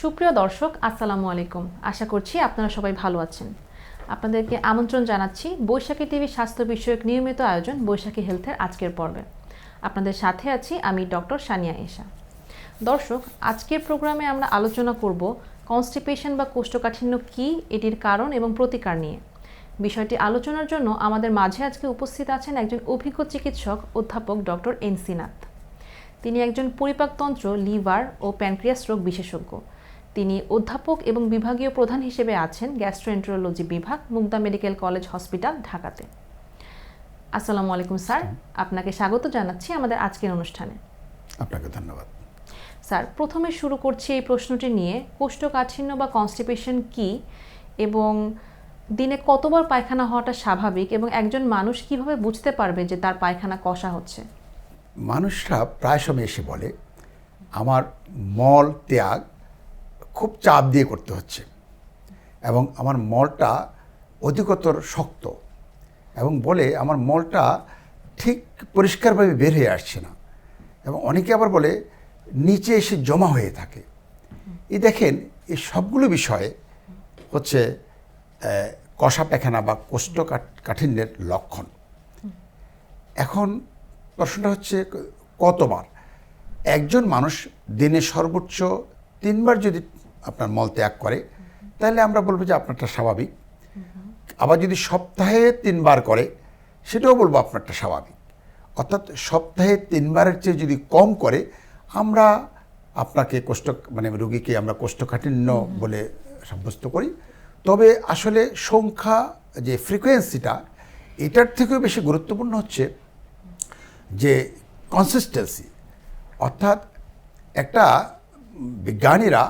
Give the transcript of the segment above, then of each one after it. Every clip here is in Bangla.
সুপ্রিয় দর্শক, আসসালামু আলাইকুম। আশা করছি আপনারা সবাই ভালো আছেন। আপনাদেরকে আমন্ত্রণ জানাচ্ছি বৈশাখী টিভি স্বাস্থ্য বিষয়ক নিয়মিত আয়োজন বৈশাখী হেলথের আজকের পর্বে। আপনাদের সাথে আছি আমি ডক্টর সানিয়া এশা। দর্শক, আজকের প্রোগ্রামে আমরা আলোচনা করব কনস্টিপেশন বা কোষ্ঠকাঠিন্য কী, এটির কারণ এবং প্রতিকার নিয়ে। বিষয়টি আলোচনার জন্য আমাদের মাঝে আজকে উপস্থিত আছেন একজন অভিজ্ঞ চিকিৎসক অধ্যাপক ডক্টর এনসি নাথ। তিনি একজন পরিপাকতন্ত্র, লিভার ও প্যানক্রিয়াস রোগ বিশেষজ্ঞ। তিনি অধ্যাপক এবং বিভাগীয় প্রধান হিসেবে আছেন গ্যাস্ট্রোএন্টারোলজি বিভাগ মুগদা মেডিকেল কলেজ হসপিটাল ঢাকাতে। আসসালামু আলাইকুম স্যার। আপনাকে স্বাগত জানাচ্ছি আমাদের আজকের অনুষ্ঠানে। আপনাকে ধন্যবাদ। স্যার প্রথমে শুরু করছি এই প্রশ্নটি নিয়ে কোষ্ঠকাঠিন্য বা কনস্টিপেশন কি এবং দিনে কতবার পায়খানা হওয়াটা স্বাভাবিক এবং একজন মানুষ কীভাবে বুঝতে পারবে যে তার পায়খানা কষা হচ্ছে? মানুষরা প্রায় সময় এসে বলে আমার মল ত্যাগ খুব চাপ দিয়ে করতে হচ্ছে। এবং আমার মলটা অধিকতর শক্ত এবং বলে আমার মলটা ঠিক পরিষ্কারভাবে বের হয়ে আসছে না। এবং অনেকে আবার বলে নিচে এসে জমা হয়ে থাকে। এই দেখেন এই সবগুলো বিষয়ে হচ্ছে কষা পায়খানা বা কোষ্ঠকাঠিন্যের লক্ষণ। এখন প্রশ্নটা হচ্ছে, কতবার? একজন মানুষ দিনে সর্বোচ্চ তিনবার যদি আপনার মল ত্যাগ করে তাহলে আমরা বলব যে আপনারটা স্বাভাবিক। আবার যদি সপ্তাহে তিনবার করে সেটাও বলব আপনারটা স্বাভাবিক। অর্থাৎ সপ্তাহে তিনবারের চেয়ে যদি কম করে আমরা আপনাকে কোষ্ঠ মানে রুগীকে আমরা কোষ্ঠকাঠিন্য বলে সাব্যস্ত করি। তবে আসলে সংখ্যা যে ফ্রিকোয়েন্সিটা এটার থেকেও বেশি গুরুত্বপূর্ণ হচ্ছে যে কনসিস্টেন্সি অর্থাৎ একটা বিজ্ঞানীরা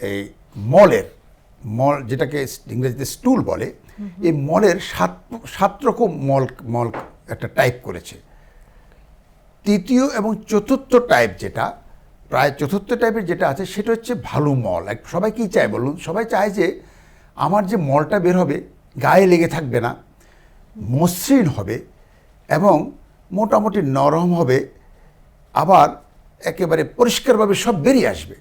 এই মলের মল যেটাকে ইংরেজিতে স্টুল বলে এই মলের সাত সাত রকম মল মল একটা টাইপ করেছে। তৃতীয় এবং চতুর্থ টাইপ যেটা প্রায় চতুর্থ টাইপের যেটা আছে সেটা হচ্ছে ভালো মল। এক সবাই কী চায় বলুন? সবাই চায় যে আমার যে মলটা বের হবে গায়ে লেগে থাকবে না মসৃণ হবে এবং মোটামুটি নরম হবে আবার একেবারে পরিষ্কারভাবে সব বেরিয়ে আসবে।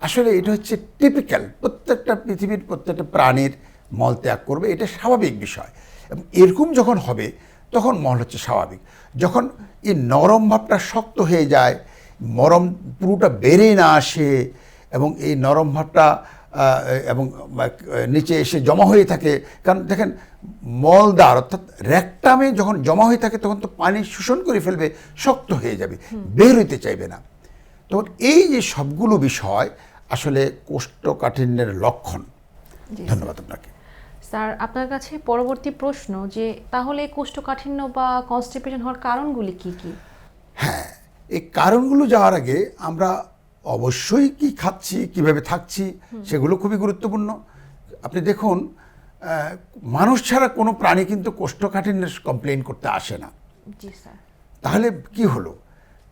আসলে এটা হচ্ছে টিপিক্যাল প্রত্যেকটা পৃথিবীর প্রত্যেকটা প্রাণীর মল ত্যাগ করবে এটা স্বাভাবিক বিষয়। এবং এরকম যখন হবে তখন মল হচ্ছে স্বাভাবিক। যখন এই নরম ভাবটা শক্ত হয়ে যায় মরম পুরোটা বেড়ে না আসে এবং এই নরম ভাবটা এবং নিচে এসে জমা হয়ে থাকে কারণ দেখেন মলদার অর্থাৎ র্যাকটামে যখন জমা হয়ে থাকে তখন তো পানি শোষণ করে ফেলবে শক্ত হয়ে যাবে বের হইতে চাইবে না। তখন এই যে সবগুলো বিষয় আসলে কোষ্ঠকাঠিন্যের লক্ষণ। ধন্যবাদ আপনাকে। স্যার আপনার কাছে পরবর্তী প্রশ্ন যে তাহলে কোষ্ঠকাঠিন্য বা কনস্টিপেশন হওয়ার কারণগুলি কি কি? হ্যাঁ এই কারণগুলো যাওয়ার আগে আমরা অবশ্যই কি খাচ্ছি কীভাবে থাকছি সেগুলো খুবই গুরুত্বপূর্ণ। আপনি দেখুন মানুষ ছাড়া কোনো প্রাণী কিন্তু কোষ্ঠকাঠিন্যের কমপ্লেন করতে আসে না। জি স্যার। তাহলে কি হলো?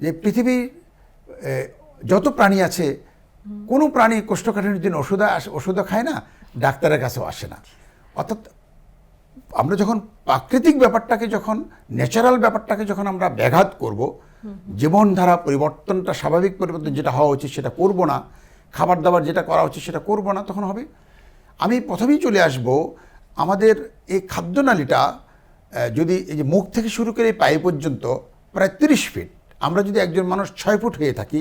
যে পৃথিবীর যত প্রাণী আছে কোনো প্রাণী কোষ্ঠকাঠিন্যের জন্য ওষুধ ওষুধও খায় না, ডাক্তারের কাছেও আসে না। অর্থাৎ আমরা যখন প্রাকৃতিক ব্যাপারটাকে যখন ন্যাচারাল ব্যাপারটাকে যখন আমরা ব্যাঘাত করব, জীবনধারা পরিবর্তনটা স্বাভাবিক পরিবর্তন যেটা হওয়া উচিত সেটা করব না খাবার দাবার যেটা করা উচিত সেটা করব না, তখন হবে। আমি প্রথমেই চলে আসব, আমাদের এই খাদ্যনালীটা যদি এই যে মুখ থেকে শুরু করে পায়ে পর্যন্ত প্রায় তিরিশ ফিট আমরা যদি একজন মানুষ ছয় ফুট হয়ে থাকি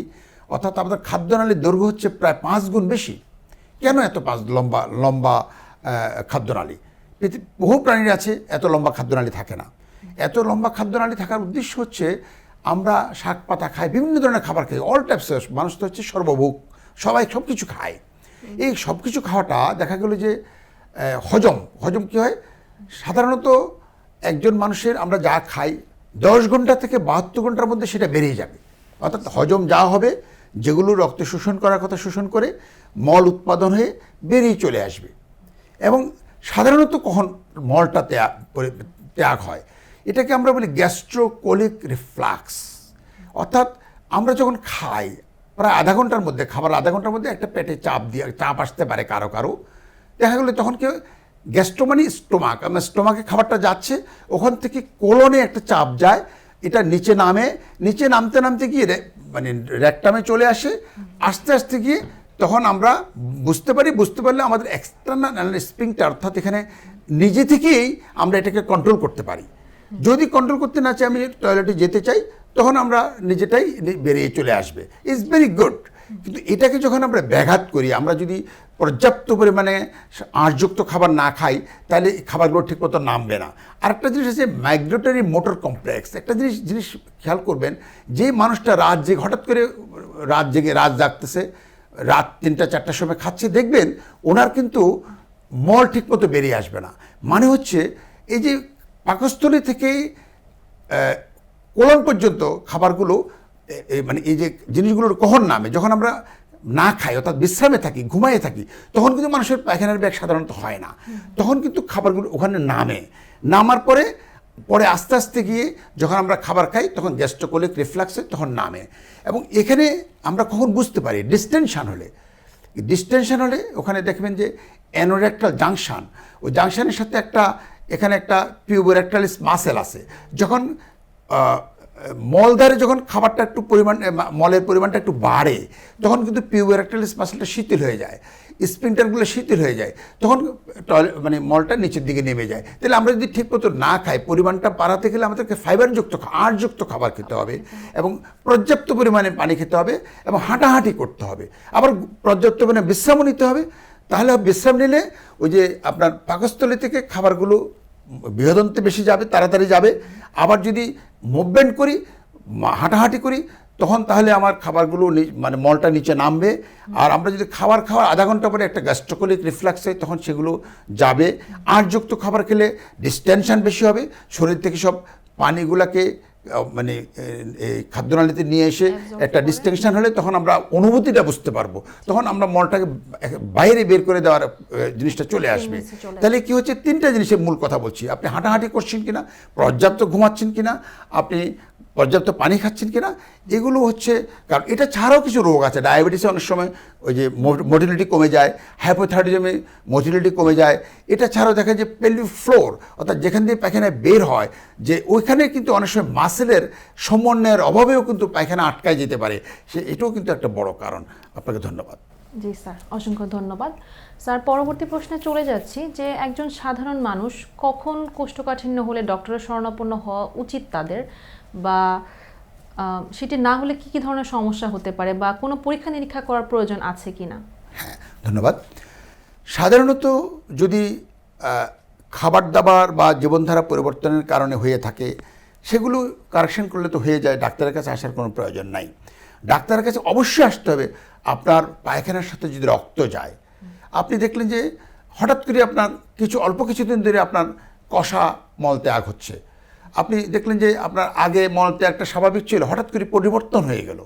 অর্থাৎ আমাদের খাদ্যনালীর দৈর্ঘ্য হচ্ছে প্রায় পাঁচ গুণ বেশি। কেন এত পাঁচ লম্বা লম্বা খাদ্যনালী? বহু প্রাণীর আছে, এত লম্বা খাদ্যনালী থাকে না। এত লম্বা খাদ্যনালী থাকার উদ্দেশ্য হচ্ছে আমরা শাক, পাতা খাই, বিভিন্ন ধরনের খাবার খাই অল টাইপস মানুষ তো হচ্ছে সর্বভোগ, সবাই সব কিছু খায়। এই সব কিছু খাওয়াটা দেখা গেল যে হজম। হজম কী হয়? সাধারণত একজন মানুষের আমরা যা খাই, দশ ঘণ্টা থেকে বাহাত্তর ঘণ্টার মধ্যে সেটা বেরিয়ে যাবে। অর্থাৎ হজম যা হবে যেগুলো রক্ত শোষণ করার কথা শোষণ করে মল উৎপাদন হয়ে বেরিয়ে চলে আসবে। এবং সাধারণত কখন মলটা ত্যাগ ত্যাগ হয়, এটাকে আমরা বলি গ্যাস্ট্রোকোলিক রিফ্লাক্স। অর্থাৎ আমরা যখন খাই, প্রায় আধা ঘণ্টার মধ্যে, খাবার আধা ঘণ্টার মধ্যে একটা পেটে চাপ দিয়ে, চাপ আসতে পারে কারও কারও। দেখা গেলো তখন কেউ গ্যাস্ট্রো মানে স্টোমাক, আমার স্টোমাকে খাবারটা যাচ্ছে, ওখান থেকে কোলনে একটা চাপ যায়, এটা নিচে নামে, নিচে নামতে নামতে গিয়ে মানে র্যাকটামে চলে আসে, আস্তে আস্তে গিয়ে তখন আমরা বুঝতে পারি, বুঝতে পারলে আমাদের এক্সটার্নাল স্প্রিংটা অর্থাৎ এখানে নিজে থেকেই আমরা এটাকে কন্ট্রোল করতে পারি। যদি কন্ট্রোল করতে না চাই, আমি টয়লেটে যেতে চাই, তখন আমরা নিজেটাই বেরিয়ে চলে আসবে। ইটস ভেরি গুড কিন্তু এটাকে যখন আমরা ব্যাঘাত করি, আমরা যদি পর্যাপ্ত পরিমাণে আঁশযুক্ত খাবার না খাই, তাহলে খাবারগুলো ঠিকমতো নামবে না। আরেকটা জিনিস আছে মাইগ্রেটরি মোটর কমপ্লেক্স একটা জিনিস জিনিস খেয়াল করবেন যে মানুষটা রাত জেগে, হঠাৎ করে রাত জেগে রাত জাগতেছে, রাত তিনটা, চারটার সময় খাচ্ছে, দেখবেন ওনার কিন্তু মল ঠিকমতো বেরিয়ে আসবে না। মানে হচ্ছে এই যে পাকস্থলী থেকে কোলন পর্যন্ত খাবারগুলো মানে এই যে জিনিসগুলোর কহর নামে, যখন আমরা না খাই, অর্থাৎ বিশ্রামে থাকি ঘুমাইয়ে থাকি, তখন কিন্তু মানুষের পায়খানার ব্যাগ সাধারণত হয় না। তখন কিন্তু খাবারগুলো ওখানে নামে। নামার পরে পরে আস্তে আস্তে গিয়ে যখন আমরা খাবার খাই, তখন গ্যাস্ট্রোকোলিক রিফ্লাক্সে তখন নামে। এবং এখানে আমরা কখন বুঝতে পারি, ডিস্টেনশন হলে। ডিস্টেনশন হলে ওখানে দেখবেন যে অ্যানোরেক্টাল জাংশন। ওই জাংশনের সাথে একটা, এখানে একটা পিউবোরেক্টালিস মাসেল আছে। যখন আহ, মলদ্বারে যখন খাবারটা একটু পরিমাণ মলের পরিমাণটা একটু বাড়ে তখন কিন্তু পিউবোরেক্টালিস মাসেলটা শিথিল হয়ে যায় স্প্রিন্টারগুলো শিথিল হয়ে যায় তখন টয়লেট মানে মলটা নিচের দিকে নেমে যায়। তাহলে আমরা যদি ঠিকমতো না খাই পরিমাণটা বাড়াতে গেলে আমাদেরকে ফাইবারযুক্ত খা- খাবার খেতে হবে এবং পর্যাপ্ত পরিমাণে পানি খেতে হবে এবং হাঁটাহাঁটি করতে হবে। আবার পর্যাপ্ত পরিমাণে বিশ্রামও নিতে হবে। তাহলে বিশ্রাম নিলে ওই যে আপনার পাকস্থলী থেকে খাবারগুলো বৃহদন্তে বেশি যাবে, তাড়াতাড়ি যাবে। আবার যদি মুভমেন্ট করি হাঁটাহাঁটি করি, তখন তাহলে আমার খাবারগুলো মানে মলটা নিচে নামবে। আর আমরা যদি খাবার খাওয়ার আধা ঘণ্টা পরে একটা গ্যাস্ট্রোকোলিক রিফ্লাক্স হয়, তখন সেগুলো যাবে। আঁশযুক্ত খাবার খেলে ডিস্টেনশন বেশি হবে, শরীর থেকে সব পানিগুলাকে মানে এই খাদ্যনালীতে নিয়ে এসে একটা ডিস্টেংশন ডিস্টিংশন হলে তখন আমরা অনুভূতিটা বুঝতে পারব। তখন আমরা মলটাকে বাইরে বের করে দেওয়ার জিনিসটা চলে আসবে। তাহলে কি হচ্ছে? তিনটা জিনিসের মূল কথা বলছি। আপনি হাঁটাহাঁটি করছেন কিনা? পর্যাপ্ত ঘুমাচ্ছেন কিনা? আপনি পর্যাপ্ত পানি খাচ্ছেন কিনা, এগুলো হচ্ছে, কারণ এটা ছাড়াও কিছু রোগ আছে। ডায়াবেটিসে অনেক সময় ওই যে মোটিলিটি কমে যায় হাইপোথাইরয়েডিজমে মোটিলিটি কমে যায়। এটা ছাড়াও দেখা যায় যে পেলভি ফ্লোর অর্থাৎ যেখান দিয়ে পায়খানা বের হয়, যে ওইখানে কিন্তু অনেক সময় মাসেলের সমন্বয়ের অভাবেও কিন্তু পায়খানা আটকায় যেতে পারে। সে, এটাও কিন্তু একটা বড় কারণ। আপনাকে ধন্যবাদ। জি স্যার, অসংখ্য ধন্যবাদ। স্যার, পরবর্তী প্রশ্নে চলে যাচ্ছি যে একজন সাধারণ মানুষ কখন কোষ্ঠকাঠিন্য হলে ডক্টরের শরণাপন্ন হওয়া উচিত তাদের? বা সেটি না হলে কি কি ধরনের সমস্যা হতে পারে বা কোনো পরীক্ষা নিরীক্ষা করার প্রয়োজন আছে কি না? হ্যাঁ ধন্যবাদ। সাধারণত যদি খাবার দাবার বা জীবনধারা পরিবর্তনের কারণে হয়ে থাকে, সেগুলো কারেকশন করলে তো হয়ে যায়, ডাক্তারের কাছে আসার কোনো প্রয়োজন নাই। ডাক্তারের কাছে অবশ্যই আসতে হবে, আপনার পায়খানার সাথে যদি রক্ত যায়। আপনি দেখলেন যে, হঠাৎ করে আপনার কিছু, অল্প কিছুদিন ধরে আপনার কষা মলত্যাগ হচ্ছে। আপনি দেখলেন যে আপনার আগে মলত্যাগটা স্বাভাবিক ছিল, হঠাৎ করে পরিবর্তন হয়ে গেল।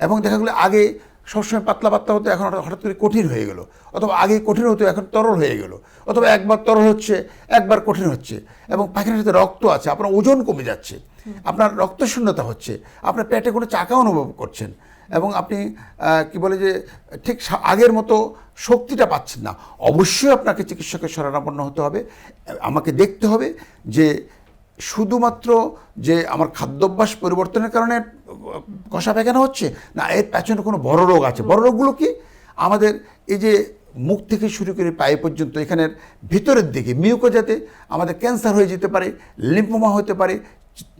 এবং দেখা গেলো আগে সবসময় পাতলা পাতলা হতো, এখন হঠাৎ- করে কঠিন হয়ে গেল। অথবা আগে কঠিন হতো, এখন তরল হয়ে গেল। অথবা একবার তরল হচ্ছে, একবার কঠিন হচ্ছে। এবং পাখির সাথে রক্ত আছে, আপনার ওজন কমে যাচ্ছে, আপনার রক্ত শূন্যতা হচ্ছে, আপনার পেটে কোনো চাকা অনুভব করছেন। এবং আপনি কি বলে যে, ঠিক আগের মতো শক্তিটা পাচ্ছেন না। অবশ্যই আপনাকে চিকিৎসকের শরণাপন্ন হতে হবে। আমাকে দেখতে হবে যে শুধুমাত্র যে আমার খাদ্যাভ্যাস পরিবর্তনের কারণে কষা পায়খানা হচ্ছে? না, এর পেছনে কোনো বড় রোগ আছে। বড় রোগগুলো কি? আমাদের এই যে মুখ থেকে শুরু করে পায়ে পর্যন্ত, এখানের ভিতরের দিকে, মিউকোজাতে আমাদের ক্যান্সার হয়ে যেতে পারে লিম্পোমা হতে পারে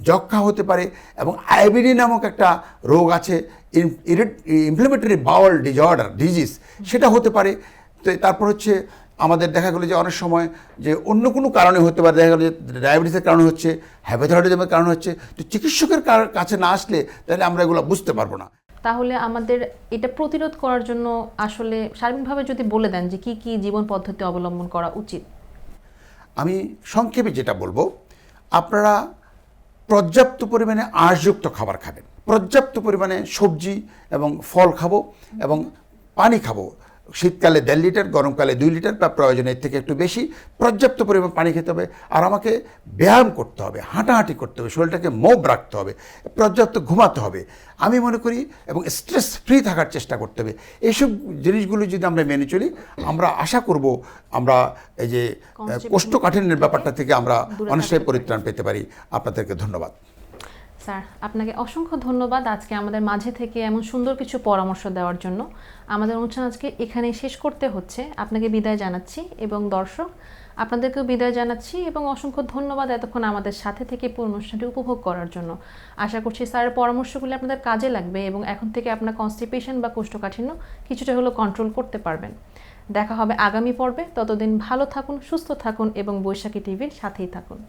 যক্ষা হতে পারে এবং আইবিডি নামক একটা রোগ আছে ইনফ্লেমেটরি বাউল ডিজঅর্ডার ডিজিজ, সেটা হতে পারে। তো তারপর হচ্ছে আমাদের দেখা গেলো যে অনেক সময় যে অন্য কোনো কারণে হতে পারে দেখা গেলো যে ডায়াবেটিসের কারণে হচ্ছে হ্যাপাথাইটিসের কারণে হচ্ছে তো চিকিৎসকের কার- কাছে না আসলে তাহলে আমরা এগুলো বুঝতে পারব না। তাহলে আমাদের এটা প্রতিরোধ করার জন্য আসলে সার্বিকভাবে যদি বলে দেন যে কি কি জীবন পদ্ধতি অবলম্বন করা উচিত। আমি সংক্ষেপে যেটা বলব আপনারা পর্যাপ্ত পরিমাণে আঁশযুক্ত খাবার খাবেন। পর্যাপ্ত পরিমাণে সবজি এবং ফল খাব এবং পানি খাব। শীতকালে দেড় লিটার গরমকালে দুই লিটার বা প্রয়োজনের থেকে একটু বেশি পর্যাপ্ত পরিমাণ পানি খেতে হবে। আর আমাকে ব্যায়াম করতে হবে হাঁটাহাঁটি করতে হবে শরীরটাকে মোব রাখতে হবে পর্যাপ্ত ঘুমাতে হবে। আমি মনে করি এবং স্ট্রেস ফ্রি থাকার চেষ্টা করতে হবে। এইসব জিনিসগুলো যদি আমরা মেনে চলি আমরা আশা করব আমরা এই যে কোষ্ঠকাঠিন্যের ব্যাপারটা থেকে আমরা অনেকটাই পরিত্রাণ পেতে পারি। আপনাদেরকে ধন্যবাদ। স্যার, আপনাকে অসংখ্য ধন্যবাদ আজকে আমাদের মাঝে থেকে এমন সুন্দর কিছু পরামর্শ দেওয়ার জন্য। আমাদের অনুষ্ঠান আজকে এখানেই শেষ করতে হচ্ছে। আপনাকে বিদায় জানাচ্ছি এবং দর্শক, আপনাদেরকেও বিদায় জানাচ্ছি এবং অসংখ্য ধন্যবাদ এতক্ষণ আমাদের সাথে থেকে পুরো অনুষ্ঠানটি উপভোগ করার জন্য। আশা করছি স্যারের পরামর্শগুলি আপনাদের কাজে লাগবে এবং এখন থেকে আপনার কনস্টিপেশন বা কোষ্ঠকাঠিন্য কিছুটা হলেও কন্ট্রোল করতে পারবেন। দেখা হবে আগামী পর্বে। ততদিন ভালো থাকুন, সুস্থ থাকুন এবং বৈশাখী টিভির সাথেই থাকুন।